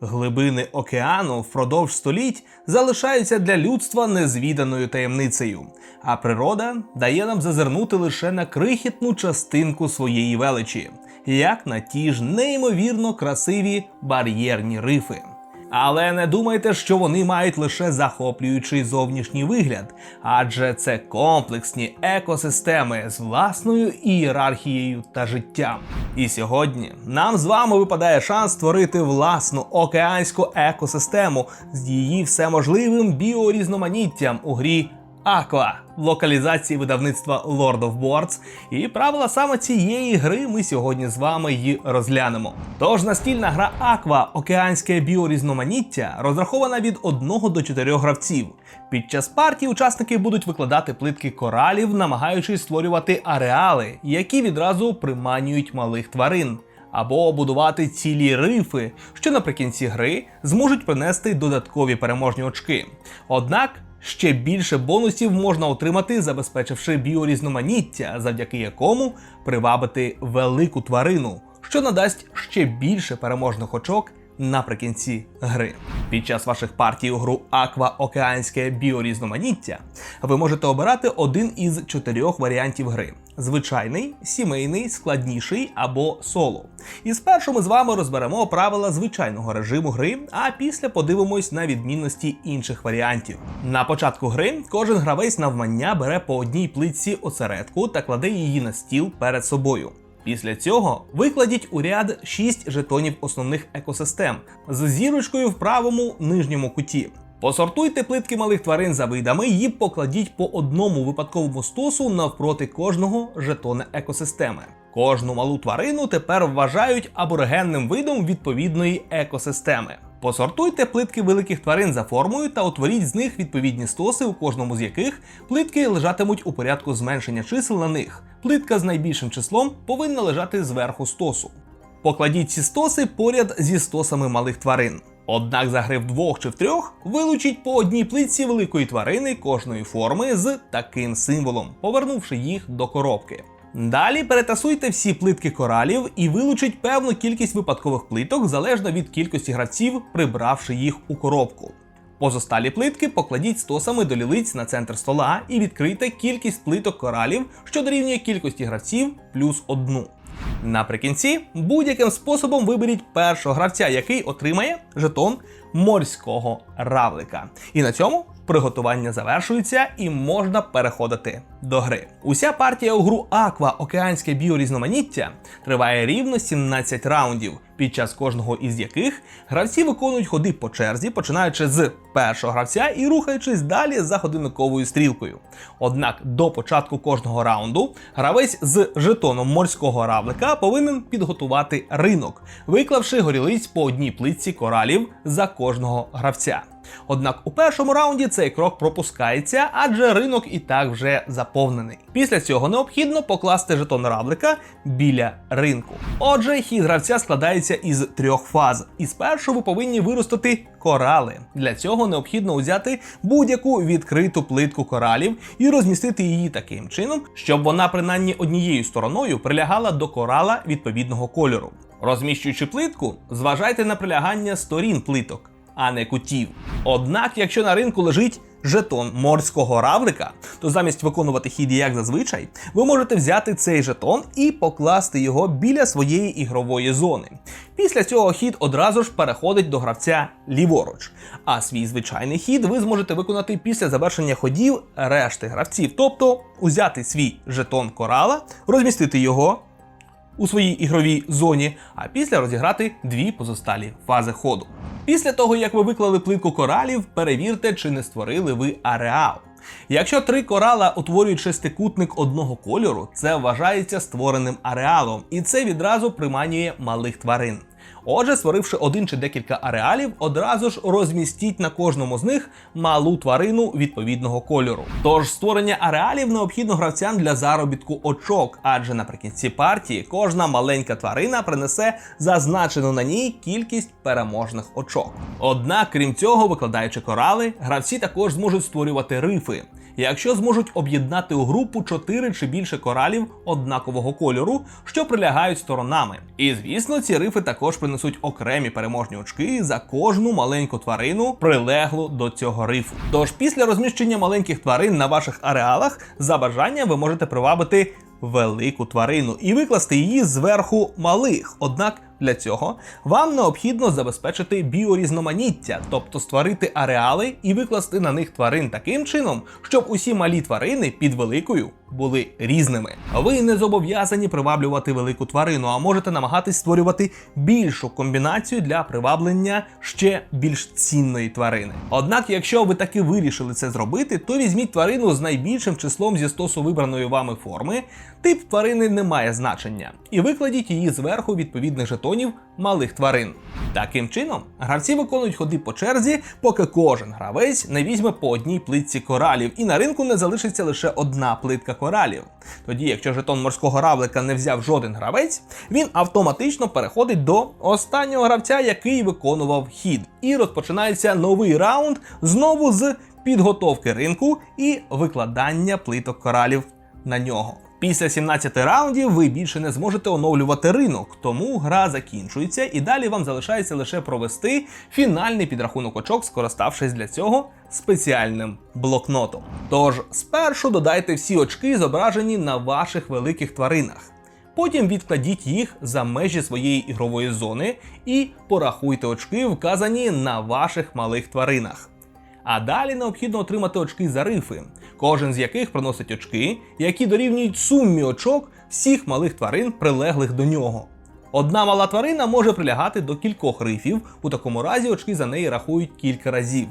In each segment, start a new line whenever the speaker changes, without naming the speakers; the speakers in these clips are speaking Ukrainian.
Глибини океану впродовж століть залишаються для людства незвіданою таємницею, а природа дає нам зазирнути лише на крихітну частинку своєї величі, як на ті ж неймовірно красиві бар'єрні рифи. Але не думайте, що вони мають лише захоплюючий зовнішній вигляд, адже це комплексні екосистеми з власною ієрархією та життям. І сьогодні нам з вами випадає шанс створити власну океанську екосистему з її всеможливим біорізноманіттям у грі Aqua локалізації видавництва Lord of Boards. І правила саме цієї гри ми сьогодні з вами її розглянемо. Тож настільна гра Aqua Океанське біорізноманіття розрахована від 1 до 4 гравців. Під час партії учасники будуть викладати плитки коралів, намагаючись створювати ареали, які відразу приманюють малих тварин. Або будувати цілі рифи, що наприкінці гри зможуть принести додаткові переможні очки. Однак ще більше бонусів можна отримати, забезпечивши біорізноманіття, завдяки якому привабити велику тварину, що надасть ще більше переможних очок наприкінці гри. Під час ваших партій у гру Аква Океанське біорізноманіття ви можете обирати один із чотирьох варіантів гри: звичайний, сімейний, складніший або соло. І спершу ми з вами розберемо правила звичайного режиму гри, а після подивимось на відмінності інших варіантів. На початку гри кожен гравець навмання бере по одній плитці осередку та кладе її на стіл перед собою. Після цього викладіть у ряд 6 жетонів основних екосистем з зірочкою в правому нижньому куті. Посортуйте плитки малих тварин за видами і покладіть по одному випадковому стосу навпроти кожного жетона екосистеми. Кожну малу тварину тепер вважають аборигенним видом відповідної екосистеми. Посортуйте плитки великих тварин за формою та утворіть з них відповідні стоси, у кожному з яких плитки лежатимуть у порядку зменшення чисел на них. Плитка з найбільшим числом повинна лежати зверху стосу. Покладіть ці стоси поряд зі стосами малих тварин. Однак за гри в двох чи в трьох вилучіть по одній плитці великої тварини кожної форми з таким символом, повернувши їх до коробки. Далі перетасуйте всі плитки коралів і вилучіть певну кількість випадкових плиток залежно від кількості гравців, прибравши їх у коробку. Позосталі плитки покладіть стосами до лілиць на центр стола і відкрийте кількість плиток коралів, що дорівнює кількості гравців плюс одну. Наприкінці будь-яким способом виберіть першого гравця, який отримає жетон морського равлика. І на цьому приготування завершується і можна переходити до гри. Уся партія у гру Аква Океанське біорізноманіття триває рівно 17 раундів, під час кожного із яких гравці виконують ходи по черзі, починаючи з першого гравця і рухаючись далі за годинниковою стрілкою. Однак до початку кожного раунду гравець з жетоном морського равлика повинен підготувати ринок, виклавши горілиць по одній плитці коралів за кожного гравця. Однак у першому раунді цей крок пропускається, адже ринок і так вже заповнений. Після цього необхідно покласти жетон равлика біля ринку. Отже, хід гравця складається із трьох фаз, і спершу ви повинні виростити корали. Для цього необхідно взяти будь-яку відкриту плитку коралів і розмістити її таким чином, щоб вона принаймні однією стороною прилягала до корала відповідного кольору. Розміщуючи плитку, зважайте на прилягання сторін плиток а не кутів. Однак, якщо на ринку лежить жетон морського равлика, то замість виконувати хід як зазвичай, ви можете взяти цей жетон і покласти його біля своєї ігрової зони. Після цього хід одразу ж переходить до гравця ліворуч. А свій звичайний хід ви зможете виконати після завершення ходів решти гравців, тобто узяти свій жетон корала, розмістити його у своїй ігровій зоні, а після розіграти дві позосталі фази ходу. Після того, як ви виклали плитку коралів, перевірте, чи не створили ви ареал. Якщо три корала утворюють шестикутник одного кольору, це вважається створеним ареалом, і це відразу приманює малих тварин. Отже, створивши один чи декілька ареалів, одразу ж розмістіть на кожному з них малу тварину відповідного кольору. Тож створення ареалів необхідно гравцям для заробітку очок, адже наприкінці партії кожна маленька тварина принесе зазначену на ній кількість переможних очок. Однак, крім цього, викладаючи корали, гравці також зможуть створювати рифи. Якщо зможуть об'єднати у групу 4 чи більше коралів однакового кольору, що прилягають сторонами. І звісно, ці рифи також принесуть окремі переможні очки за кожну маленьку тварину, прилеглу до цього рифу. Тож після розміщення маленьких тварин на ваших ареалах за бажанням ви можете привабити велику тварину і викласти її зверху малих. Однак для цього вам необхідно забезпечити біорізноманіття, тобто створити ареали і викласти на них тварин таким чином, щоб усі малі тварини під великою були різними. Ви не зобов'язані приваблювати велику тварину, а можете намагатись створювати більшу комбінацію для приваблення ще більш цінної тварини. Однак, якщо ви таки вирішили це зробити, то візьміть тварину з найбільшим числом зі стосу вибраної вами форми. Тип тварини не має значення, і викладіть її зверху відповідних жетонів малих тварин. Таким чином, гравці виконують ходи по черзі, поки кожен гравець не візьме по одній плитці коралів, і на ринку не залишиться лише одна плитка коралів. Тоді, якщо жетон морського равлика не взяв жоден гравець, він автоматично переходить до останнього гравця, який виконував хід, і розпочинається новий раунд знову з підготовки ринку і викладання плиток коралів на нього. Після 17 раундів ви більше не зможете оновлювати ринок, тому гра закінчується, і далі вам залишається лише провести фінальний підрахунок очок, скориставшись для цього спеціальним блокнотом. Тож спершу додайте всі очки, зображені на ваших великих тваринах. Потім відкладіть їх за межі своєї ігрової зони і порахуйте очки, вказані на ваших малих тваринах. А далі необхідно отримати очки за рифи, кожен з яких приносить очки, які дорівнюють сумі очок всіх малих тварин, прилеглих до нього. Одна мала тварина може прилягати до кількох рифів, у такому разі очки за неї рахують кілька разів.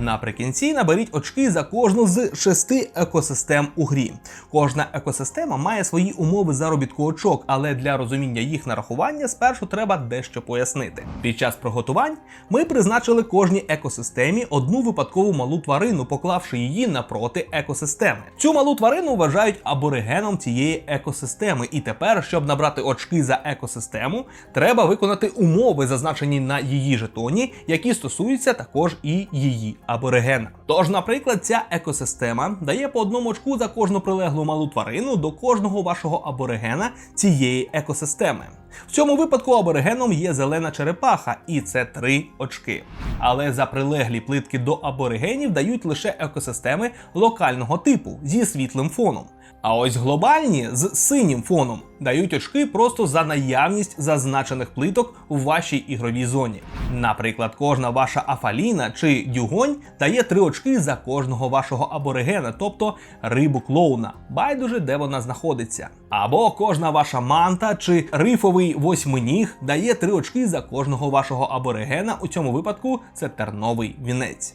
Наприкінці наберіть очки за кожну з шести екосистем у грі. Кожна екосистема має свої умови заробітку очок, але для розуміння їх нарахування спершу треба дещо пояснити. Під час приготувань ми призначили кожній екосистемі одну випадкову малу тварину, поклавши її напроти екосистеми. Цю малу тварину вважають аборигеном цієї екосистеми, і тепер, щоб набрати очки за екосистему, треба виконати умови, зазначені на її жетоні, які стосуються також і її аборигена. Тож, наприклад, ця екосистема дає по одному очку за кожну прилеглу малу тварину до кожного вашого аборигена цієї екосистеми. В цьому випадку аборигеном є зелена черепаха, і це три очки. Але за прилеглі плитки до аборигенів дають лише екосистеми локального типу зі світлим фоном. А ось глобальні з синім фоном дають очки просто за наявність зазначених плиток у вашій ігровій зоні. Наприклад, кожна ваша афаліна чи дюгонь дає 3 очки за кожного вашого аборигена, тобто рибу клоуна, байдуже де вона знаходиться. Або кожна ваша манта чи рифовий восьминіг дає 3 очки за кожного вашого аборигена. У цьому випадку це терновий вінець.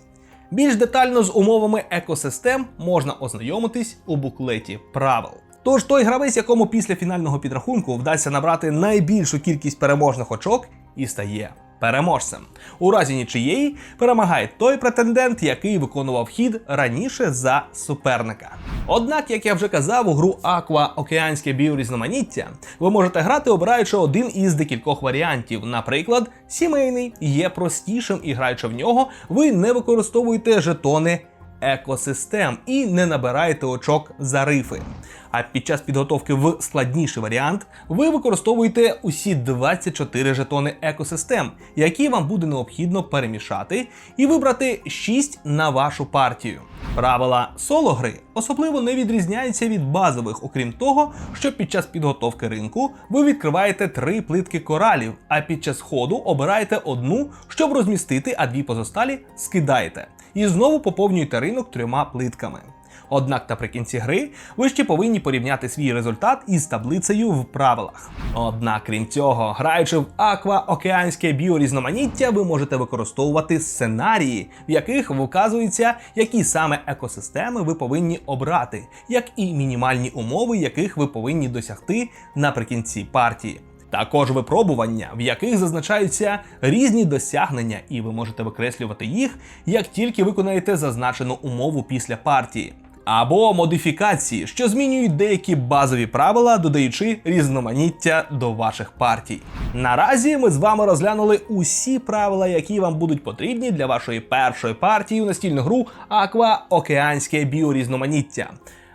Більш детально з умовами екосистем можна ознайомитись у буклеті правил. Тож той гравець, якому після фінального підрахунку вдасться набрати найбільшу кількість переможних очок, і стає переможцем. У разі нічиєї перемагає той претендент, який виконував хід раніше за суперника. Однак, як я вже казав, у гру Аква Океанське біорізноманіття ви можете грати, обираючи один із декількох варіантів. Наприклад, сімейний є простішим, і граючи в нього, ви не використовуєте жетони екосистем і не набираєте очок за рифи. А під час підготовки в складніший варіант ви використовуєте усі 24 жетони екосистем, які вам буде необхідно перемішати, і вибрати 6 на вашу партію. Правила соло гри особливо не відрізняються від базових, окрім того, що під час підготовки ринку ви відкриваєте три плитки коралів, а під час ходу обираєте одну, щоб розмістити, а дві позосталі скидаєте. І знову поповнюєте ринок трьома плитками. Однак наприкінці гри ви ще повинні порівняти свій результат із таблицею в правилах. Однак, крім цього, граючи в аква океанське біорізноманіття, ви можете використовувати сценарії, в яких вказується, які саме екосистеми ви повинні обрати, як і мінімальні умови, яких ви повинні досягти наприкінці партії. Також випробування, в яких зазначаються різні досягнення, і ви можете викреслювати їх, як тільки виконаєте зазначену умову після партії. або модифікації, що змінюють деякі базові правила, додаючи різноманіття до ваших партій. Наразі ми з вами розглянули усі правила, які вам будуть потрібні для вашої першої партії у настільну гру Аква Океанське біорізноманіття.